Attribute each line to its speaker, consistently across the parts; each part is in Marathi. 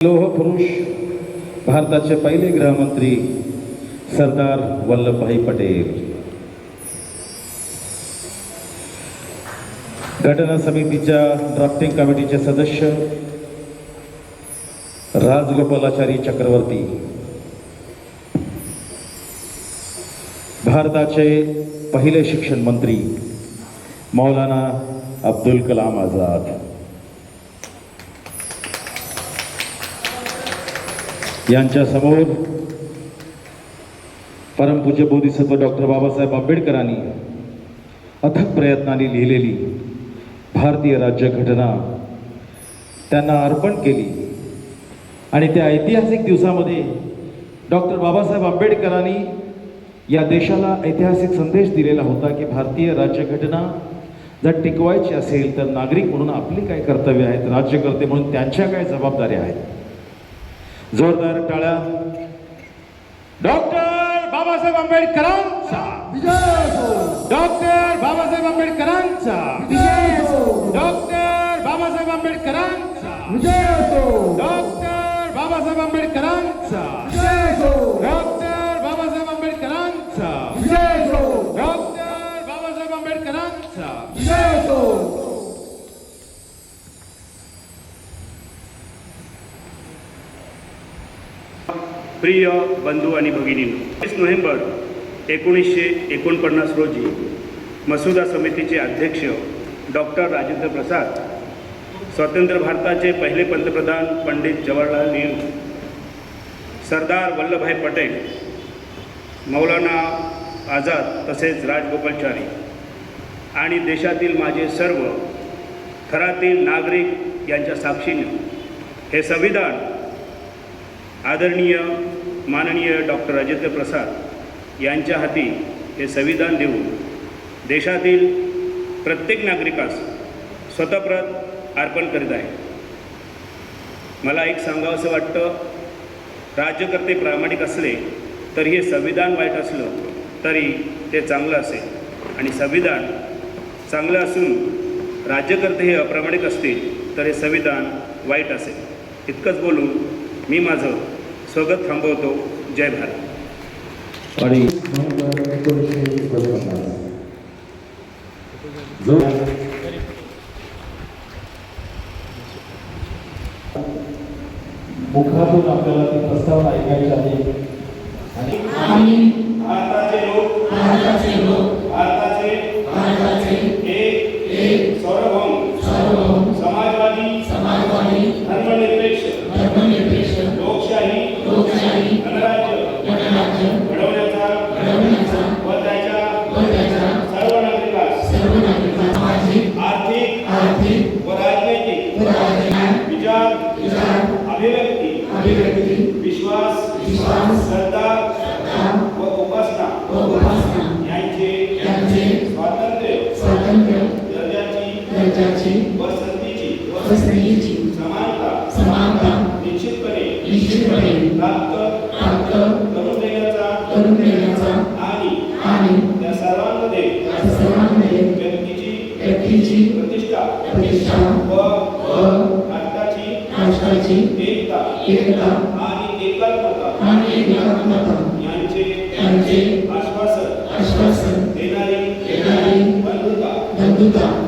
Speaker 1: लोह पुरुष भारताचे पहिले गृहमंत्री सरदार वल्लभभाई पटेल. घटना समितीच्या ड्राफ्टिंग कमिटीचे सदस्य राजगोपालाचारी चक्रवर्ती. भारताचे पहिले शिक्षण मंत्री मौलाना अब्दुल कलाम आझाद. यांच्या समोर परमपूज्य बोधिसत्व डॉक्टर बाबासाहेब आंबेडकरांनी अथक प्रयत्नांनी लिहिलेली भारतीय राज्यघटना त्यांना अर्पण केली. आणि त्या ऐतिहासिक दिवसामध्ये डॉक्टर बाबासाहेब आंबेडकरांनी या देशाला ऐतिहासिक संदेश दिलेला होता की भारतीय राज्यघटना जर टिकवायची असेल तर नागरिक म्हणून आपली काय कर्तव्य आहेत राज्यकर्ते म्हणून त्यांच्या काय जबाबदाऱ्या आहेत? जोरदार टाळ्या. डॉक्टर बाबासाहेब आंबेडकरांचा. डॉक्टर बाबासाहेब आंबेडकरांचा. डॉक्टर बाबासाहेब आंबेडकरांचा. डॉक्टर बाबासाहेब आंबेडकरांचा. डॉक्टर बाबासाहेब आंबेडकरांचा. डॉक्टर बाबासाहेब आंबेडकरांचा.
Speaker 2: प्रिय बंधू आणि भगिनींनो वीस नोव्हेंबर एकोणीसशे एकोणपन्नास रोजी मसुदा समितीचे अध्यक्ष डॉक्टर राजेंद्र प्रसाद स्वतंत्र भारताचे पहिले पंतप्रधान पंडित जवाहरलाल नेहरू सरदार वल्लभभाई पटेल मौलाना आझाद तसेच राजगोपालचारी आणि देशातील माझे सर्व थरातील नागरिक यांच्या साक्षीने हे संविधान आदरणीय माननीय डॉक्टर राजेंद्र प्रसाद यांच्या हाती हे संविधान देऊन देशातील प्रत्येक नागरिकास स्वतःप्रत अर्पण करीत आहे. मला एक सांगावं असं वाटतं राज्यकर्ते प्रामाणिक असले तरी हे संविधान वाईट असलं तरी ते चांगलं असेल. आणि संविधान चांगलं असून राज्यकर्ते हे अप्रामाणिक असतील तर हे संविधान वाईट असेल. इतकंच बोलून मी माझं स्वागत थांबवतो. जय भारत.
Speaker 1: आणि मुखातून आपल्याला ती प्रस्तावना ऐकायची आहे. आणि
Speaker 2: दर्जाची व संधीची समानता निश्चितपणे प्राप्त करून देण्याचा आणि सर्वांमध्ये व्यक्तीची
Speaker 3: व्यक्तीची
Speaker 2: प्रतिष्ठा
Speaker 3: प्रतिष्ठा
Speaker 2: व राष्ट्राची एकता
Speaker 3: एकता
Speaker 2: आणि एकात्मता यांचे आश्वासन देणारी बंधुता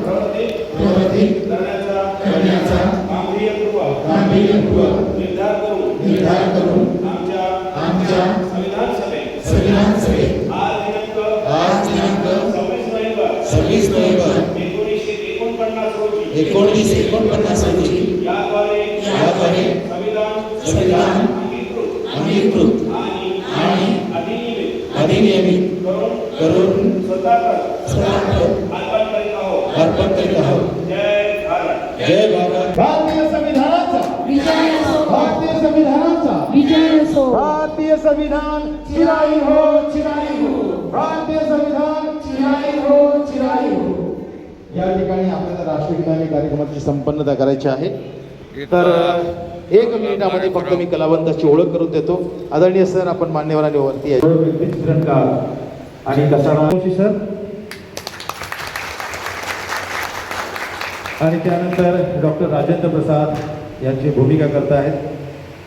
Speaker 2: निर्धार करून
Speaker 3: निर्धार करून
Speaker 2: आमच्या
Speaker 3: आमच्या
Speaker 2: संविधान सभेत
Speaker 3: संविधान सभेत
Speaker 2: आज दिनांक
Speaker 3: आज दिनांक
Speaker 2: सव्वीस नोव्हेंबर
Speaker 3: सव्वीस नोव्हेंबर
Speaker 2: एकोणीसशे एकोणपन्नास रोजी
Speaker 3: एकोणीस एकोणपन्नास रोजी
Speaker 2: याद्वारे
Speaker 3: याद्वारे
Speaker 2: संविधान
Speaker 3: संविधान
Speaker 2: अंगीकृत
Speaker 3: अंगीकृत
Speaker 2: आणि
Speaker 3: आणि
Speaker 2: अधिनियमित
Speaker 3: अधिनियमित
Speaker 2: करून
Speaker 3: करून
Speaker 2: स्वतःप्रत
Speaker 3: स्वतः
Speaker 2: अर्पण करीत आहोत.
Speaker 3: अर्पण करीत आहोत.
Speaker 2: जय भारत.
Speaker 3: जय भारत.
Speaker 1: भारतीय संविधान चिराई हो चिराई हो. भारतीय संविधान चिराई हो चिराई हो. या ठिकाणी आपल्याला राष्ट्रगीताने कार्यक्रमाची संपन्नता करायची आहे. तर एक मिनिटामध्ये फक्त मी कलावंताची ओळख करून देतो. आदरणीय सर आपण मान्यवरांनी वरती आहे. आणि कसाडा सर. आणि त्यानंतर डॉक्टर राजेंद्र प्रसाद यांची भूमिका करत आहेत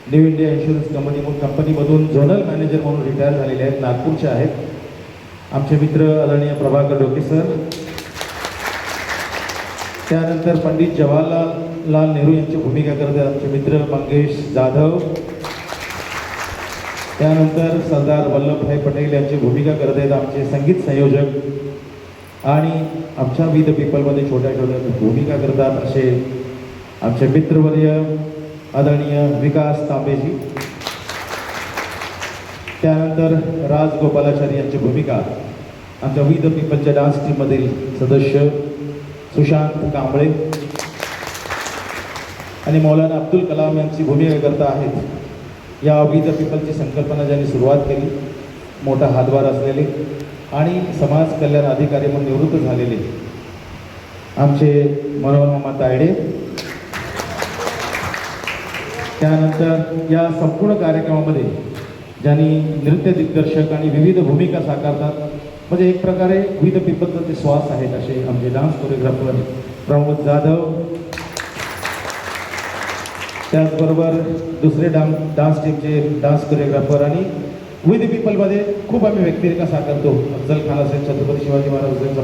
Speaker 1: न्यू इंडिया इन्शुरन्स कंपनी कंपनीमधून झोनल मॅनेजर म्हणून रिटायर झालेले आहेत. नागपूरचे आहेत. आमचे मित्र आदरणीय प्रभाकर डोके सर. त्यानंतर पंडित जवाहरलाल लाल नेहरू यांची भूमिका करत आहेत आमचे मित्र मंगेश जाधव. त्यानंतर सरदार वल्लभभाई पटेल यांची भूमिका करत आहेत आमचे संगीत संयोजक. आणि आमच्या विद पीपलमध्ये छोट्या छोट्या भूमिका करतात असे आमचे मित्रवर्य आदरणीय विकास तांबेजी. त्यानंतर राज गोपालाचारी यांची भूमिका. आमच्या विविध पीपलच्या डान्स टीममधील सदस्य सुशांत कांबळे आणि मौलाना अब्दुल कलाम यांची भूमिका करता आहेत. या विविध पीपलची संकल्पना ज्यांनी सुरुवात केली मोठा हातभार असलेले आणि समाज कल्याण अधिकारी म्हणून निवृत्त झालेले आमचे मनोहर मामा तायडे त्यानंतर या संपूर्ण कार्यक्रमामध्ये ज्यांनी नृत्य दिग्दर्शक आणि विविध भूमिका साकारतात म्हणजे एक प्रकारे विविध पीपलचा ते श्वास आहेत असे आमचे डान्स कोरिओग्राफर प्रमोद जाधव. त्याचबरोबर दुसरे डान्स डान्स टीमचे डान्स कोरिओग्राफर आणि विविध पीपलमध्ये खूप आम्ही व्यक्तिरेखा साकारतो. अफजल खान असेल छत्रपती शिवाजी महाराज असेल